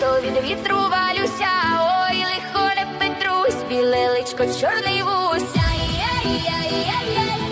то від вітру валюся, ой, лихо не Петрусь, біле личко, чорний вуся. Ай-яй-яй-яй-яй